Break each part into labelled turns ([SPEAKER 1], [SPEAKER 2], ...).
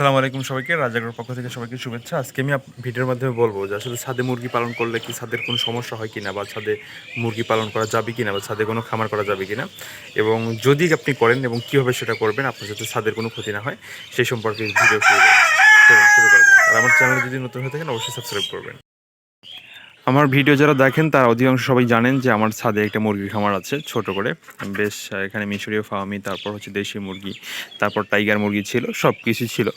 [SPEAKER 1] আসসালামু আলাইকুম সবাইকে রাজাগড়ের পক্ষ থেকে সবাইকে শুভেচ্ছা আজকে আমি ভিডিওর মাধ্যমে বলব যে আসলে ছাদে মুরগি পালন করলে কি ছাদের কোনো সমস্যা হয় কিনা, বা ছাদে মুরগি পালন করা যাবে কিনা, বা ছাদে কোনো খামার করা যাবে কিনা এবং যদি আপনি করেন এবং কীভাবে সেটা করবেন, আপনার যাতে ছাদের কোনো ক্ষতি না হয়, সেই সম্পর্কে ভিডিও শুরু করব। চলুন, শুরু করা যাক। আর আমার চ্যানেল যদি নতুন হয়ে থাকেন, অবশ্যই সাবস্ক্রাইব করবেন আমার ভিডিও যারা দেখেন, তার অধিকাংশ সবাই জানেন যে আমার ছাদে একটা মুরগির খামার আছে, ছোট করে। বেশ, এখানে মিশরীয় ফার্মি, তারপর হচ্ছে দেশি মুরগি, তারপর টাইগার মুরগি ছিল সব কিছু ছিল।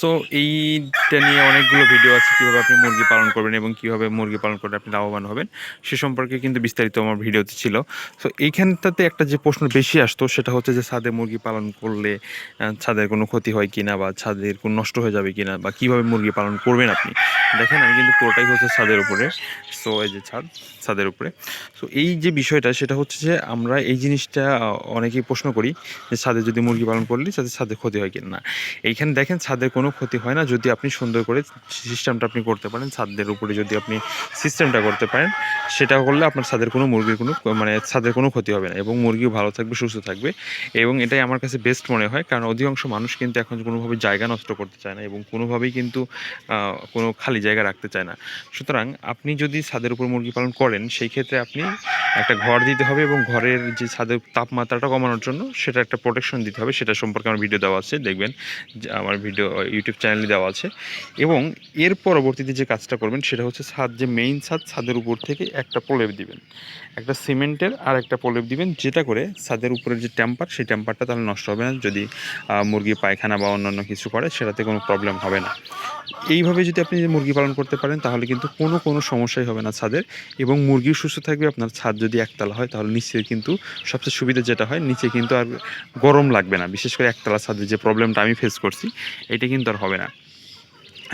[SPEAKER 1] সো এইটা নিয়ে অনেকগুলো ভিডিও আছে, কীভাবে আপনি মুরগি পালন করবেন এবং কীভাবে মুরগি পালন করলে আপনি লাভবান হবেন, সে সম্পর্কে কিন্তু বিস্তারিত আমার ভিডিওতে ছিল। সো এইখানটাতে একটা যে প্রশ্ন বেশি আসতো, সেটা হচ্ছে যে ছাদে মুরগি পালন করলে ছাদের কোনো ক্ষতি হয় কি না বা ছাদের কোনো নষ্ট হয়ে যাবে কি না বা কীভাবে মুরগি পালন করবেন আপনি? দেখেন, আমি কিন্তু পুরোটাই হচ্ছে ছাদের উপরে। সো এই যে ছাদ, ছাদের উপরে। সো এই যে বিষয়টা, সেটা হচ্ছে যে আমরা এই জিনিসটা অনেকেই প্রশ্ন করি যে ছাদে যদি মুরগি পালন করলে যাতে ছাদে ক্ষতি হয় কিনা? না এইখানে দেখেন ছাদের কোনো ক্ষতি হয় না যদি আপনি সুন্দর করে সিস্টেমটা আপনি করতে পারেন। ছাদের উপরে যদি আপনি সিস্টেমটা করতে পারেন, সেটা করলে আপনার ছাদের কোনো মুরগির কোনো মানে ছাদের কোনো ক্ষতি হবে না এবং মুরগিও ভালো থাকবে, সুস্থ থাকবে এবং এটাই আমার কাছে বেস্ট মনে হয়। কারণ অধিকাংশ মানুষ কিন্তু এখন কোনোভাবে জায়গা নষ্ট করতে চায় না এবং কোনোভাবেই কিন্তু কোনো খালি জায়গা রাখতে চায় না। সুতরাং আপনি যদি ছাদের উপর মুরগি পালন করেন, সেই ক্ষেত্রে আপনি একটা ঘর দিতে হবে এবং ঘরের যে ছাদের তাপমাত্রাটা কমানোর জন্য সেটা একটা প্রোটেকশন দিতে হবে, সেটা সম্পর্কে আমার ভিডিও দেওয়া আছে, দেখবেন আমার ভিডিও ইউটিউব চ্যানেলে দেওয়া আছে। এবং এর পরবর্তীতে যে কাজটা করবেন সেটা হচ্ছে ছাদ, যে মেইন ছাদ, ছাদের উপর থেকে একটা প্রলেপ দিবেন। একটা সিমেন্টের আর একটা প্রলেপ দিবেন, যেটা করে ছাদের উপরের যে টেম্পার সেই টেম্পারটা তাহলে নষ্ট হবে না। যদি মুরগি পায়খানা বা অন্যান্য কিছু করে, সেটাতে কোনো প্রবলেম হবে না। এইভাবে যদি আপনি মুরগি পালন করতে পারেন, তাহলে কিন্তু কোনো কোনো সমস্যাই হবে না। ছাদের এবং মুরগিও সুস্থ থাকবে, আপনার ছাদ যদি একতলা হয়, তাহলে নিচে কিন্তু সবচেয়ে সুবিধা যেটা হয়, নিচে কিন্তু আর গরম লাগবে না। বিশেষ করে একতলা ছাদের যে প্রবলেমটা আমি ফেস করছি, এটা কিন্তু আর হবে না।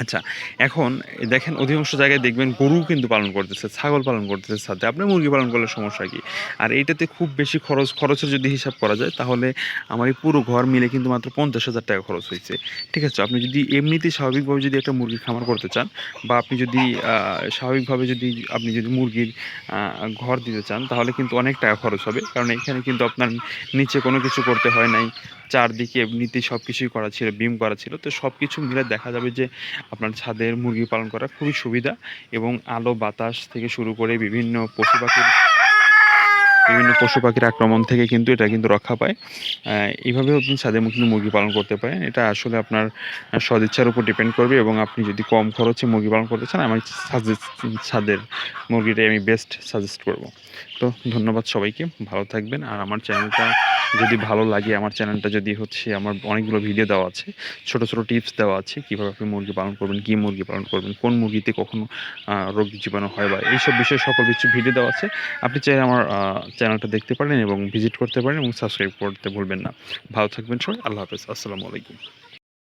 [SPEAKER 1] আচ্ছা এখন দেখেন অধিকাংশ জায়গায় দেখবেন গরু কিন্তু পালন করতেছে, ছাগল পালন করতেছে সাথে আপনি মুরগি পালন করলে সমস্যা কি? আর এইটাতে খুব বেশি খরচ, খরচের যদি হিসাব করা যায়, তাহলে আমার এই পুরো ঘর মিলে কিন্তু মাত্র পঞ্চাশ হাজার টাকা খরচ হয়েছে। ঠিক আছে, আপনি যদি এমনিতেই স্বাভাবিকভাবে যদি একটা মুরগির খামার করতে চান, বা আপনি যদি স্বাভাবিকভাবে যদি আপনি যদি মুরগির ঘর দিতে চান, তাহলে কিন্তু অনেক টাকা খরচ হবে। কারণ এখানে কিন্তু আপনার নিচে কোনো কিছু করতে হয় নাই। চারদিকে এমনিতেই সব কিছুই করা ছিল বিম করা ছিল। তো সব কিছু মিলে দেখা যাবে যে আপনার ছাদের মুরগি পালন করা খুবই সুবিধা এবং আলো বাতাস থেকে শুরু করে বিভিন্ন পশু পাখির বিভিন্ন পশু পাখির আক্রমণ থেকে কিন্তু এটা কিন্তু রক্ষা পায়। আহ, এইভাবেও আপনি ছাদে কিন্তু মুরগি পালন করতে পারেন। এটা আসলে আপনার সদিচ্ছার উপর ডিপেন্ড করবে এবং আপনি যদি কম খরচে মুরগি পালন করতে চান সাজেস্ট ছাদের মুরগিটাই আমি বেস্ট সাজেস্ট করব। তো ধন্যবাদ সবাইকে। ভালো থাকবেন। আর আমার চ্যানেলটা যদি ভালো লাগে আমার চ্যানেলটা যদি হচ্ছে আমার অনেকগুলো ভিডিও দেওয়া আছে ছোট ছোট টিপস দেওয়া আছে কীভাবে আপনি মুরগি পালন করবেন কী মুরগি পালন করবেন কোন মুরগিতে কখনো আহ, রোগ জীবাণু হয় বা এইসব বিষয়ে সকল কিছু ভিডিও দেওয়া আছে আপনি চাইলে আমার চ্যানেলটা দেখতে পারেন এবং ভিজিট করতে পারেন এবং সাবস্ক্রাইব করতে ভুলবেন না। ভালো থাকবেন সবাই আল্লাহ হাফেজ আসসালামু আলাইকুম।